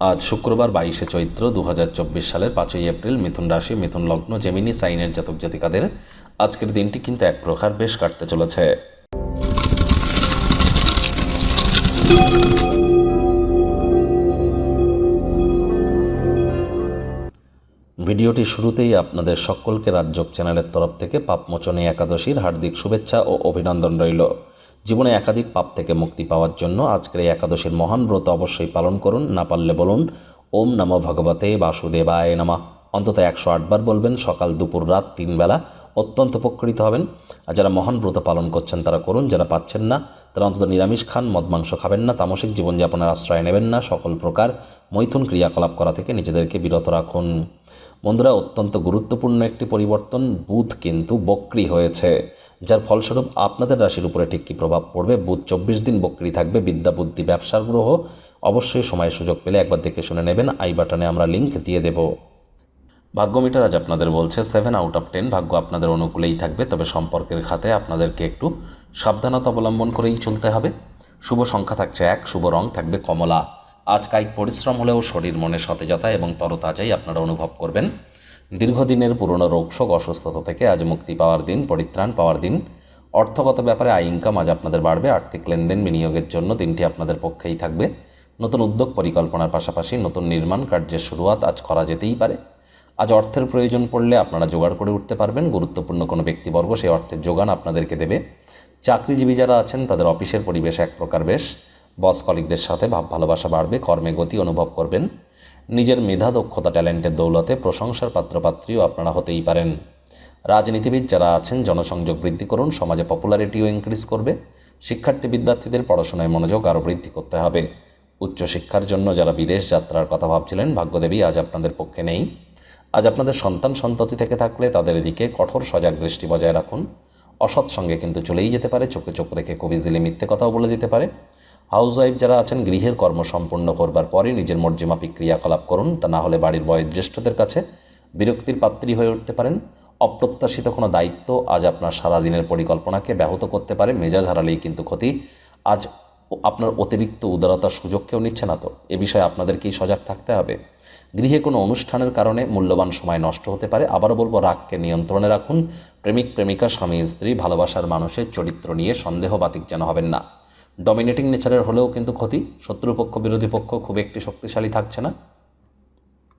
আজ শুক্রবার বাইশে চৈত্র দু হাজার চব্বিশ সালের পাঁচই এপ্রিল মিথুন রাশি, মিথুন লগ্ন, জেমিনি, সাইনের জাতক জাতিকাদের আজকের দিনটি কিন্তু এক প্রকার বেশ কাটতে চলেছে। ভিডিওটি শুরুতেই আপনাদের সকলকে রাজ্যক চ্যানেলের তরফ থেকে পাপমোচনী একাদশীর হার্দিক শুভেচ্ছা ও অভিনন্দন রইল। জীবনে একাধিক পাপ থেকে মুক্তি পাওয়ার জন্য আজকের এই একাদশীর মহান ব্রত অবশ্যই পালন করুন। না পারলে বলুন, ওম নম ভগবতে বাসুদেবায় নামা। অন্তত একশো আটবার বলবেন, সকাল, দুপুর, রাত, তিন বেলা। অত্যন্ত উপকৃত হবেন। আর যারা মহান ব্রত পালন করছেন, তারা করুন, যারা পাচ্ছেন না, তারা অন্তত নিরামিষ খান, মদ, মাংস খাবেন না, তামসিক জীবনযাপনের আশ্রয় নেবেন না, সকল প্রকার মৈথুন ক্রিয়াকলাপ করা থেকে নিজেদেরকে বিরত রাখুন। বন্ধুরা, অত্যন্ত গুরুত্বপূর্ণ একটি পরিবর্তন, বুধ কিন্তু বক্রি হয়েছে। যার ফলস্বরূপ আপনাদের রাশির উপরে ঠিক কী প্রভাব পড়বে? বুধ চব্বিশ দিন বক্রি থাকবে, বিদ্যা, বুদ্ধি, ব্যবসার গ্রহ। অবশ্যই সময় সুযোগ পেলে একবার দেখে শুনে নেবেন। আই বাটনে আমরা লিঙ্ক দিয়ে দেব। ভাগ্যমিটার আজ আপনাদের বলছে সেভেন আউট অফ টেন ভাগ্য আপনাদের অনুকূলেই থাকবে। তবে সম্পর্কের খাতে আপনাদেরকে একটু সাবধানতা অবলম্বন করেই চলতে হবে। শুভ সংখ্যা থাকছে এক, শুভ রং থাকবে কমলা। আজ কায়িক পরিশ্রম হলেও শরীর মনে সতেজতা এবং তরতাজাই আপনারা অনুভব করবেন। দীর্ঘদিনের পুরনো রোগশোক অসুস্থতা থেকে আজ মুক্তি পাওয়ার দিন, পরিত্রাণ পাওয়ার দিন। অর্থগত ব্যাপারে আয় ইনকাম আজ আপনাদের বাড়বে, আর্থিক লেনদেন বিনিয়োগের জন্য দিনটি আপনাদের পক্ষেই থাকবে। নতুন উদ্যোগ পরিকল্পনার পাশাপাশি নতুন নির্মাণ কার্যের শুরুয়াত আজ করা যেতেই পারে। আজ অর্থের প্রয়োজন পড়লে আপনারা জোগাড় করে উঠতে পারবেন। গুরুত্বপূর্ণ কোনো ব্যক্তিবর্গ সেই অর্থের যোগান আপনাদেরকে দেবে। চাকরিজীবী যারা আছেন, তাদের অফিসের পরিবেশ এক প্রকার বেশ। বস কলিকদের সাথে ভাব ভালোবাসা বাড়বে, কর্মে গতি অনুভব করবেন। নিজের মেধা, দক্ষতা, ট্যালেন্টের দৌলতে প্রশংসার পাত্রপাত্রীও আপনারা হতেই পারেন। রাজনীতিবিদ যারা আছেন, জনসংযোগ বৃদ্ধি করুন, সমাজে পপুলারিটিও ইনক্রিজ করবে। শিক্ষার্থী, বিদ্যার্থীদের পড়াশোনায় মনোযোগ আরও বৃদ্ধি করতে হবে। উচ্চশিক্ষার জন্য যারা বিদেশ যাত্রার কথা ভাবছিলেন, ভাগ্যদেবী আজ আপনাদের পক্ষে নেই। আজ আপনাদের সন্তান সন্ততি থেকে থাকলে তাদের দিকে কঠোর সজাগ দৃষ্টি বজায় রাখুন। অসৎ সঙ্গে কিন্তু চলেই যেতে পারে, চোখে চোখ রেখে খুব ইজিলি মিথ্যে কথাও বলে দিতে পারে। হাউস ওয়াইফ যারা আছেন, গৃহের কর্ম সম্পূর্ণ করবার পরে নিজের মর্জিমাফিক ক্রিয়াকলাপ করুন। তা না হলে বাড়ির বয়োজ্যেষ্ঠদের কাছে বিরক্তির পাত্রী হয়ে উঠতে পারেন। অপ্রত্যাশিত কোনো দায়িত্ব আজ আপনার সারাদিনের পরিকল্পনাকে ব্যাহত করতে পারে। মেজাজ হারালেই কিন্তু ক্ষতি। আজ আপনার অতিরিক্ত উদারতার সুযোগ কেউ নিচ্ছে না তো। এ বিষয়ে আপনাদেরকেই সজাগ থাকতে হবে। গৃহে কোনো অনুষ্ঠানের কারণে মূল্যবান সময় নষ্ট হতে পারে। আবারও বলব, রাগকে নিয়ন্ত্রণে রাখুন। প্রেমিক, প্রেমিকা, স্বামী, স্ত্রী, ভালোবাসার মানুষের চরিত্র নিয়ে সন্দেহবাতিক যেন হবেন না। ডমিনেটিং নেচারের হলেও কিন্তু ক্ষতি। শত্রুপক্ষ বিরোধী পক্ষ খুব একটি শক্তিশালী থাকছে না।